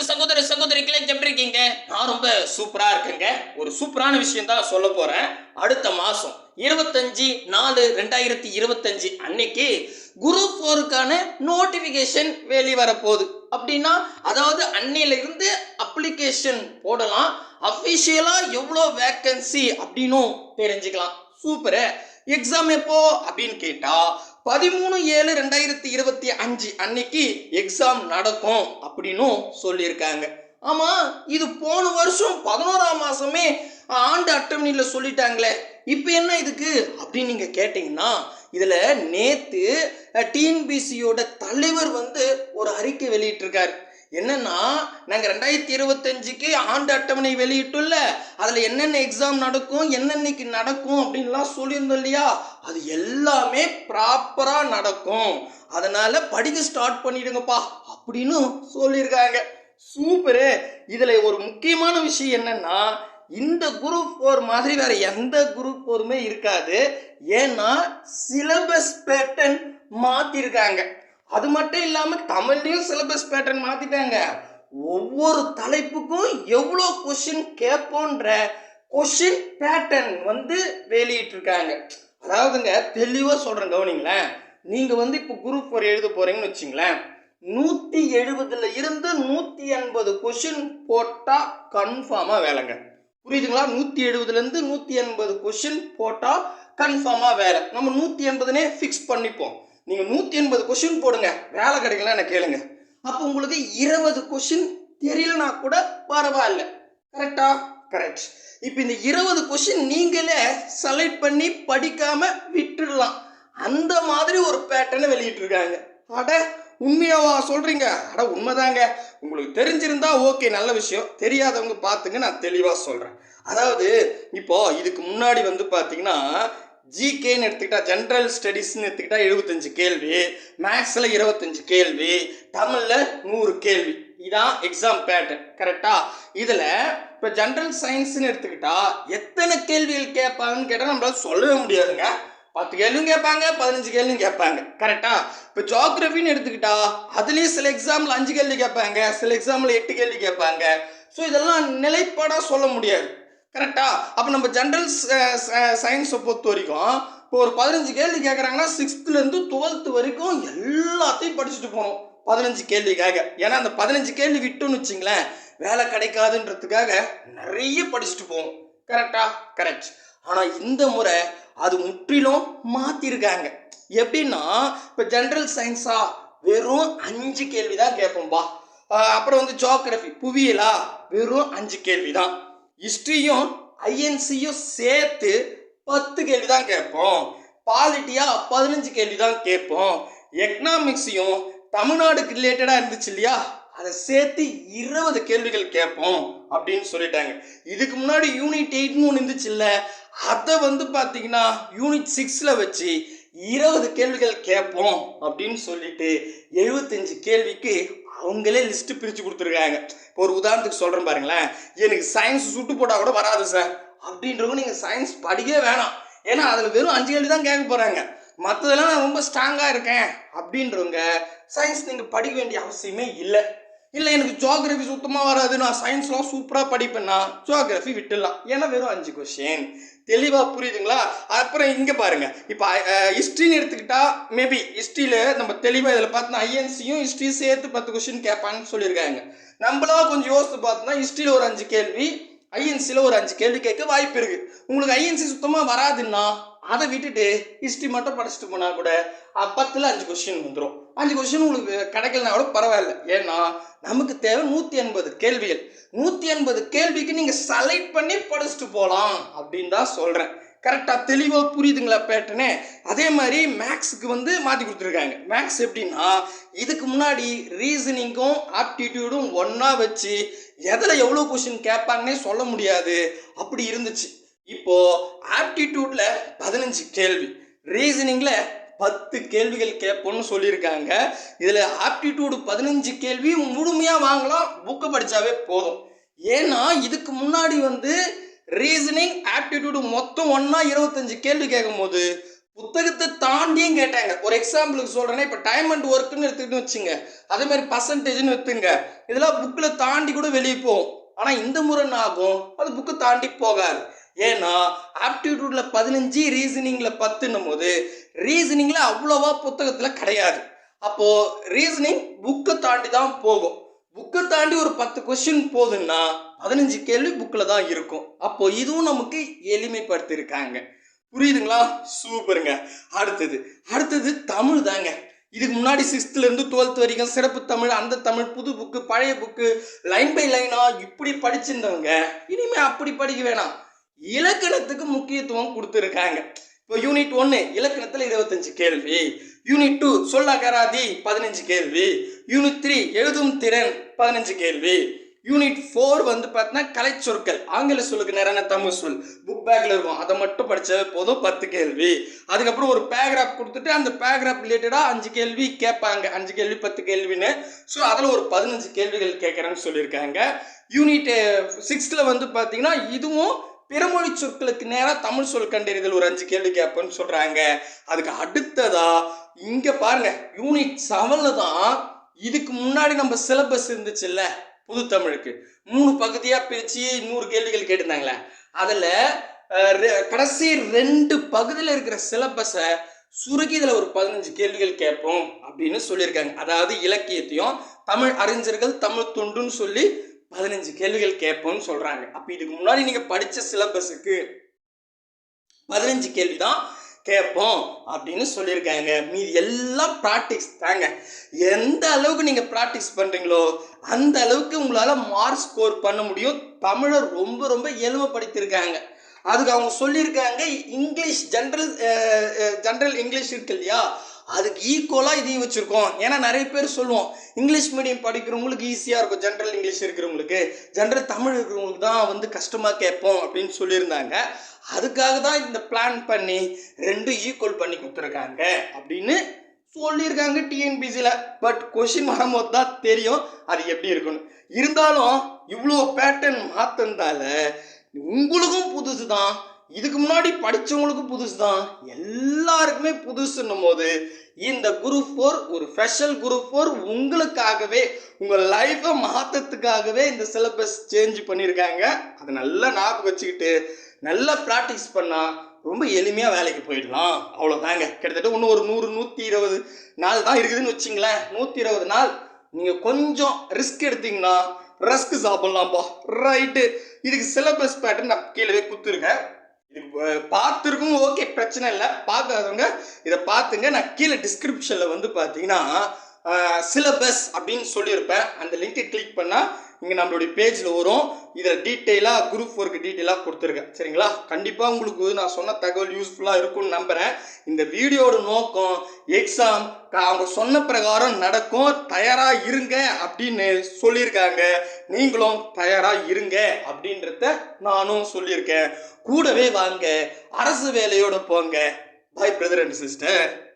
அன்பு சகோதர சகோதரிகளே எப்படி இருக்கீங்க? நான் ரொம்ப சூப்பரா இருக்கேங்க. ஒரு சூப்பரான விஷயம் தான் சொல்ல போறேன். அடுத்த மாசம் இருபத்தஞ்சு நாலு ரெண்டாயிரத்தி இருபத்தஞ்சு அன்னைக்கு குரு ஃபோருக்கான நோட்டிஃபிகேஷன் வெளிவர போகுது அப்படின்னா அதாவது அன்னையில இருந்து அப்ளிகேஷன் போடலாம் அஃபிஷியலா எவ்வளோ வேக்கன்சி அப்படின்னும் தெரிஞ்சுக்கலாம். சூப்பரு எக்ஸாம் எப்போ அப்படின்னு கேட்டா பதிமூணு ஏழு ரெண்டாயிரத்தி இருபத்தி அஞ்சு அன்னைக்கு எக்ஸாம் நடக்கும் அப்படின்னும் சொல்லியிருக்காங்க. ஆமா இது போன வருஷம் பதினோராம் மாசமே ஆண்டு அட்டவணையில் சொல்லிட்டாங்களே இப்போ என்ன இதுக்கு? அப்படின்னு நீங்க கேட்டீங்கன்னா இதுல நேத்து டிஎன்பிசியோட தலைவர் வந்து ஒரு அறிக்கை வெளியிட்டிருக்காரு. என்னன்னா நாங்க ரெண்டாயிரத்தி இருபத்தஞ்சுக்கு ஆண்டு அட்டவணை வெளியிட்டுள்ள அதுல என்னென்ன எக்ஸாம் நடக்கும் என்னென்னைக்கு நடக்கும் அப்படின்லாம் சொல்லியிருந்தோம் இல்லையா? அது எல்லாமே ப்ராப்பரா நடக்கும். அதனால படிக்க ஸ்டார்ட் பண்ணிடுங்கப்பா அப்படின்னு சொல்லியிருக்காங்க. சூப்பரு இதுல ஒரு முக்கியமான விஷயம் என்னன்னா இந்த குரூப் ஃபோர் மாதிரி வேற எந்த குரூப் ஃபோருமே இருக்காது. ஏன்னா சிலபஸ் பேட்டர்ன் மாத்திருக்காங்க. அது மட்டும் இல்லாம தமிழ்லயும் சிலபஸ் பேட்டர்ன் மாத்திட்டாங்க. ஒவ்வொரு தலைப்புக்கும் எவ்வளோ கொஷின் கேட்போன்ற கொஷின் பேட்டர்ன் வந்து வெளியிட்டிருக்காங்க. அதாவதுங்க தெளிவாக சொல்கிறேன் கவனிங்களேன். நீங்கள் வந்து இப்போ குரூப் ஃபோர் எழுத போகிறீங்கன்னு வச்சுங்களேன். நூற்றி எழுபதுல இருந்து நூற்றி எண்பது கொஷின் போட்டால் கன்ஃபார்மாக வேலைங்க. புரியுதுங்களா? நூற்றி எழுபதுலேருந்து நூற்றி எண்பது கொஷின் போட்டால் கன்ஃபார்மாக வேலை. நம்ம நூற்றி எண்பதுனே ஃபிக்ஸ் பண்ணிப்போம். நீங்கள் நூற்றி எண்பது கொஷின் போடுங்க. வேலை கிடைக்கல என்ன கேளுங்க. அப்போ உங்களுக்கு இருபது கொஷின் தெரியலனா கூட பரவாயில்ல. கரெக்டா கரெக்ட் இப்போ இந்த இருபது கொஷின் நீங்களே செலக்ட் பண்ணி படிக்காமல் விட்டுடலாம். அந்த மாதிரி ஒரு பேட்டர்னை வெளியிட்டிருக்காங்க அட உண்மையாவா சொல்கிறீங்க அட உண்மைதாங்க. உங்களுக்கு தெரிஞ்சிருந்தா ஓகே நல்ல விஷயம். தெரியாதவங்க பார்த்துங்க நான் தெளிவாக சொல்கிறேன் அதாவது இப்போ இதுக்கு முன்னாடி வந்து பார்த்தீங்கன்னா ஜிகேன்னு எடுத்துக்கிட்டா ஜென்ரல் ஸ்டடீஸ்னு எடுத்துக்கிட்டா எழுபத்தஞ்சு கேள்வி. மேக்ஸில் இருபத்தஞ்சு கேள்வி. தமிழில் நூறு கேள்வி. இதான் எக்ஸாம் பேட்டர்ன் கரெக்டாக இதில் இப்போ ஜென்ரல் சயின்ஸ்னு எடுத்துக்கிட்டா எத்தனை கேள்விகள் கேட்பாங்கன்னு கேட்டால் நம்மளால் சொல்லவே முடியாதுங்க. பத்து கேள்வியும் கேட்பாங்க பதினஞ்சு கேள்வியும் கேட்பாங்க கரெக்டா இப்போ ஜோக்ரஃபின்னு எடுத்துக்கிட்டா அதுலேயும் சில எக்ஸாமில் அஞ்சு கேள்வி கேட்பாங்க சில எக்ஸாமில் எட்டு கேள்வி கேட்பாங்க. ஸோ இதெல்லாம் நிலைப்பாடாக சொல்ல முடியாது. கரெக்டா அப்போ நம்ம ஜென்ரல் சயின்ஸை eh, eh, பொறுத்த வரைக்கும் இப்போ ஒரு பதினஞ்சு கேள்வி கேட்குறாங்கன்னா சிக்ஸ்த்துலேருந்து டுவெல்த்து வரைக்கும் எல்லாத்தையும் படிச்சுட்டு போகணும். பதினஞ்சு கேள்விக்காக. ஏன்னா அந்த பதினஞ்சு கேள்வி விட்டுன்னு வச்சிங்களேன் வேலை கிடைக்காதுன்றதுக்காக நிறைய படிச்சுட்டு போவோம் கரெக்டா கரெக்ட் ஆனால் இந்த முறை அது முற்றிலும் மாற்றிருக்காங்க எப்படின்னா இப்போ ஜென்ரல் சயின்ஸா வெறும் அஞ்சு கேள்வி தான் கேட்போம்பா அப்புறம் வந்து ஜோக்ரஃபி புவியியலா? வெறும் அஞ்சு கேள்வி தான் ஹிஸ்ட்ரியும் ஐஎன்சியும் சேர்த்து பத்து கேள்வி தான் கேட்போம். பாலிட்டியாக பதினஞ்சு கேள்வி தான் கேட்போம். எக்கனாமிக்ஸையும் தமிழ்நாடுக்கு ரிலேட்டடாக இருந்துச்சு இல்லையா? அதை சேர்த்து இருபது கேள்விகள் கேட்போம் அப்படின்னு சொல்லிட்டாங்க. இதுக்கு முன்னாடி யூனிட் எயிட்னு ஒன்று இருந்துச்சு இல்லை? அதை வந்து பார்த்தீங்கன்னா யூனிட் சிக்ஸில் வச்சு இருபது கேள்விகள் கேட்போம் அப்படின்னு சொல்லிட்டு எழுபத்தஞ்சு கேள்விக்கு அவங்களே லிஸ்ட்டு பிரித்து கொடுத்துருக்காங்க. இப்போ ஒரு உதாரணத்துக்கு சொல்கிறேன் பாருங்களேன். எனக்கு சயின்ஸ் சுட்டு போட்டால் கூட வராது சார் அப்படின்றவங்க நீங்கள் சயின்ஸ் படிக்கவே வேணாம். ஏன்னா அதில் வெறும் அஞ்சு கேள்வி தான் கேட்க போகிறாங்க மற்றதெல்லாம் நான் ரொம்ப ஸ்ட்ராங்காக இருக்கேன். அப்படின்றவங்க சயின்ஸ் நீங்கள் படிக்க வேண்டிய அவசியமே இல்லை. இல்லை எனக்கு ஜியாகிரபி சுத்தமாக வராது. நான் சயின்ஸ்லாம் சூப்பராக படிப்பேன்னா ஜியாகிரபி விட்டுடலாம். ஏன்னா வெறும் அஞ்சு கொஷின் தெளிவாக புரியுதுங்களா? அப்புறம் இங்கே பாருங்கள் இப்போ ஹிஸ்ட்ரின்னு எடுத்துக்கிட்டா மேபி ஹிஸ்ட்ரியில் நம்ம தெளிவாக இதில் பார்த்தோன்னா ஐஎன்சியும் ஹிஸ்ட்ரியும் சேர்த்து பத்து கொஷின் கேட்பாங்கன்னு சொல்லியிருக்காங்க. நம்மளா கொஞ்சம் யோசித்து பார்த்தோம்னா ஹிஸ்ட்ரியில் ஒரு அஞ்சு கேள்வி ஐஎன்சியில் ஒரு அஞ்சு கேள்வி கேட்க வாய்ப்பு இருக்குது உங்களுக்கு ஐஎன்சி சுத்தமாக வராதுன்னா அதை விட்டுட்டு ஹிஸ்ட்ரி மட்டும் படிச்சுட்டு போனால் கூட பத்தில் அஞ்சு கொஸ்டின் வந்துடும் அஞ்சு கொஸ்டின் உங்களுக்கு கிடைக்கலனா கூட பரவாயில்ல. ஏன்னா நமக்கு தேவை நூற்றி எண்பது கேள்விகள். நூற்றி எண்பது கேள்விக்கு நீங்கள் செலக்ட் பண்ணி படிச்சுட்டு போகலாம் அப்படின்னு தான் சொல்கிறேன் கரெக்டாக தெளிவாக புரியுதுங்களா பேட்டர்னே அதே மாதிரி மேக்ஸுக்கு வந்து மாற்றி கொடுத்துருக்காங்க. மேக்ஸ் எப்படின்னா இதுக்கு முன்னாடி ரீசனிங்கும் ஆப்டிடியூடும் ஒன்றா வச்சு எதில் எவ்வளோ கொஷின் கேட்பாங்கன்னே சொல்ல முடியாது. அப்படி இருந்துச்சு. இப்போ ஆப்டிடியூட்ல பதினஞ்சு கேள்வி. ரீசனிங்ல பத்து கேள்விகள் கேட்போம்னு சொல்லியிருக்காங்க. இதில் ஆப்டிடியூடு பதினஞ்சு கேள்வி முழுமையாக வாங்கலாம். புக்கை படித்தாவே போதும். ஏன்னா இதுக்கு முன்னாடி வந்து ரீசனிங் ஆப்டிடியூடு மொத்தம் ஒன்றா இருபத்தஞ்சு கேள்வி கேட்கும்போது புத்தகத்தை தாண்டியும் கேட்டாங்க. ஒரு எக்ஸாம்பிளுக்கு சொல்கிறேன்னா இப்போ டைம் அண்ட் ஒர்க்குன்னு எடுத்துக்கிட்டு வச்சுங்க. அதே மாதிரி பர்சன்டேஜ்னு எடுத்துங்க. இதெல்லாம் புக்கில் தாண்டி கூட வெளியே போகும். ஆனால் இந்த முறை என்ன ஆகும்? அது புக்கு தாண்டி போகாது. ஏன்னா ஆப்டிடியூட்ல பதினஞ்சு ரீசனிங்ல பத்துன்னும் போது ரீசனிங்ல அவ்வளோவா புத்தகத்தில் கிடையாது. அப்போ ரீசனிங் புக்கை தாண்டி தான் போகும். புக்கை தாண்டி ஒரு பத்து கொஸ்டின் போதுன்னா பதினஞ்சு கேள்வி புக்கில் தான் இருக்கும். அப்போ இதுவும் நமக்கு எளிமைப்படுத்தியிருக்காங்க. புரியுதுங்களா? சூப்பருங்க. அடுத்தது. அடுத்தது தமிழ் தாங்க. இதுக்கு முன்னாடி சிக்ஸ்த்துலேருந்து டுவெல்த் வரைக்கும் சிறப்பு தமிழ் அந்த தமிழ் புது புக்கு பழைய புக்கு லைன் பை லைனாக இப்படி படிச்சிருந்தவங்க இனிமேல் அப்படி படிக்க வேணாம். இலக்கணத்துக்கு முக்கியத்துவம் கொடுத்துருக்காங்க. இப்போ யூனிட் ஒன்று இலக்கணத்தில் இருபத்தஞ்சு கேள்வி. யூனிட் டூ சொல்லகராதி பதினஞ்சு கேள்வி. யூனிட் த்ரீ எழுதும் திறன் பதினஞ்சு கேள்வி. யூனிட் ஃபோர் வந்து பார்த்தீங்கன்னா கலைச்சொற்கள் ஆங்கில சொல்லுக்கு நிறைய தமிழ் சொல். புக் பேக்கில் இருக்கும். அதை மட்டும் படித்தா போதும் பத்து கேள்வி. அதுக்கப்புறம் ஒரு பேராகிராஃப் கொடுத்துட்டு அந்த பேராகிராஃப் ரிலேட்டடாக அஞ்சு கேள்வி கேட்பாங்க. அஞ்சு கேள்வி பத்து கேள்வின்னு. ஸோ அதில் ஒரு பதினஞ்சு கேள்விகள் கேட்குறேன்னு சொல்லியிருக்காங்க. யூனிட் சிக்ஸ்த்தில் eh, வந்து பார்த்தீங்கன்னா இதுவும் பிறமொழி சொற்களுக்கு நேராக தமிழ் சொல் கண்டறிதல் ஒரு அஞ்சு கேள்வி கேட்பேன்னு சொல்கிறாங்க அதுக்கு அடுத்ததா இங்கே பாருங்க யூனிட் செவனில் தான் இதுக்கு முன்னாடி நம்ம சிலபஸ் இருந்துச்சுல்ல புது தமிழுக்கு. மூணு பகுதியாக பிரித்து நூறு கேள்விகள் கேட்டிருந்தாங்களே. அதில் கடைசி ரெண்டு பகுதியில் இருக்கிற சிலபஸை சுருக்கி இதில் ஒரு பதினஞ்சு கேள்விகள் கேட்போம் அப்படின்னு சொல்லியிருக்காங்க. அதாவது இலக்கியத்தையும் தமிழ் அறிஞர்கள் தமிழ் தொண்டுன்னு சொல்லி பதினஞ்சு கேள்விகள் கேட்போம்னு சொல்கிறாங்க அப்போ இதுக்கு முன்னாடி நீங்கள் படித்த சிலபஸுக்கு பதினஞ்சு கேள்வி தான் கேட்போம் அப்படின்னு சொல்லியிருக்காங்க. மீதி எல்லாம் ப்ராக்டிஸ் தாங்க. எந்த அளவுக்கு நீங்கள் ப்ராக்டிஸ் பண்ணுறீங்களோ அந்த அளவுக்கு உங்களால் மார்க் ஸ்கோர் பண்ண முடியும். தமிழை ரொம்ப ரொம்ப எளிமைப்படுத்தியிருக்காங்க அதுக்கு அவங்க சொல்லியிருக்காங்க இங்கிலீஷ் ஜென்ரல் ஜென்ரல் இங்கிலீஷ் இருக்கு இல்லையா? அதுக்கு ஈக்குவலாக இதையும் வச்சுருக்கோம். ஏன்னா நிறைய பேர் சொல்லுவோம் இங்கிலீஷ் மீடியம் படிக்கிறவங்களுக்கு ஈஸியாக இருக்கும். ஜென்ரல் இங்கிலீஷ் இருக்கிறவங்களுக்கு. ஜென்ரல் தமிழ் இருக்கிறவங்களுக்கு தான் வந்து கஷ்டமாக கேட்போம் அப்படின்னு சொல்லியிருந்தாங்க. அதுக்காக தான் இந்த பிளான் பண்ணி ரெண்டும் ஈக்குவல் பண்ணி கொடுத்துருக்காங்க அப்படின்னு சொல்லியிருக்காங்க டிஎன்பிசியில் பட் கொஷின் வரும்போது தான் தெரியும் அது எப்படி இருக்குன்னு இருந்தாலும் இவ்வளோ பேட்டர்ன் மாற்றிருந்தால உங்களுக்கும் புதுசு தான் இதுக்கு முன்னாடி படித்தவங்களுக்கும் புதுசு தான் எல்லாருக்குமே புதுசுன்னும் போது இந்த குரூப் ஃபோர் ஒரு ஸ்பெஷல் குரூப் ஃபோர் உங்களுக்காகவே உங்கள் லைஃப்பை மாற்றத்துக்காகவே இந்த சிலபஸ் சேஞ்ச் பண்ணியிருக்காங்க அதை நல்லா ஞாபகம் வச்சுக்கிட்டு நல்லா ப்ராக்டிஸ் பண்ணால் ரொம்ப எளிமையாக வேலைக்கு போயிடலாம். அவ்வளோதாங்க கிட்டத்தட்ட இன்னும் ஒரு நூறு நூற்றி இருபது நாள் தான் இருக்குதுன்னு வச்சிங்களேன். நூற்றி இருபது நாள். நீங்கள் கொஞ்சம் ரிஸ்க் எடுத்தீங்கன்னா ரஸ்க் சாப்பிட்லாம்ப்பா ரைட்டு இதுக்கு சிலபஸ் பேட்டர்ன் நான் கீழே கொடுத்துருங்க இது பார்த்துருக்கும் ஓகே பிரச்சனை இல்லை. பார்க்காதவங்க இதை பார்த்துங்க. நான் கீழே டிஸ்கிரிப்ஷனில் வந்து பார்த்தீங்கன்னா சிலபஸ் அப்படின்னு சொல்லியிருப்பேன். அந்த லிங்கை கிளிக் பண்ணால் இங்கே நம்மளுடைய பேஜில் வரும். இதில் டீட்டெயிலாக குரூப் ஒர்க்கு டீட்டெயிலாக கொடுத்துருக்கேன் சரிங்களா? கண்டிப்பாக உங்களுக்கு நான் சொன்ன தகவல் யூஸ்ஃபுல்லாக இருக்கும்னு நம்புகிறேன் இந்த வீடியோட நோக்கம் எக்ஸாம் அவங்க சொன்ன பிரகாரம் நடக்கும். தயாராக இருங்க அப்படின்னு சொல்லியிருக்காங்க. நீங்களும் தயாராக இருங்க அப்படின்றத நானும் சொல்லியிருக்கேன். கூடவே வாங்க. அரசு வேலையோட போங்க. பாய் பிரதர் அண்ட் சிஸ்டர்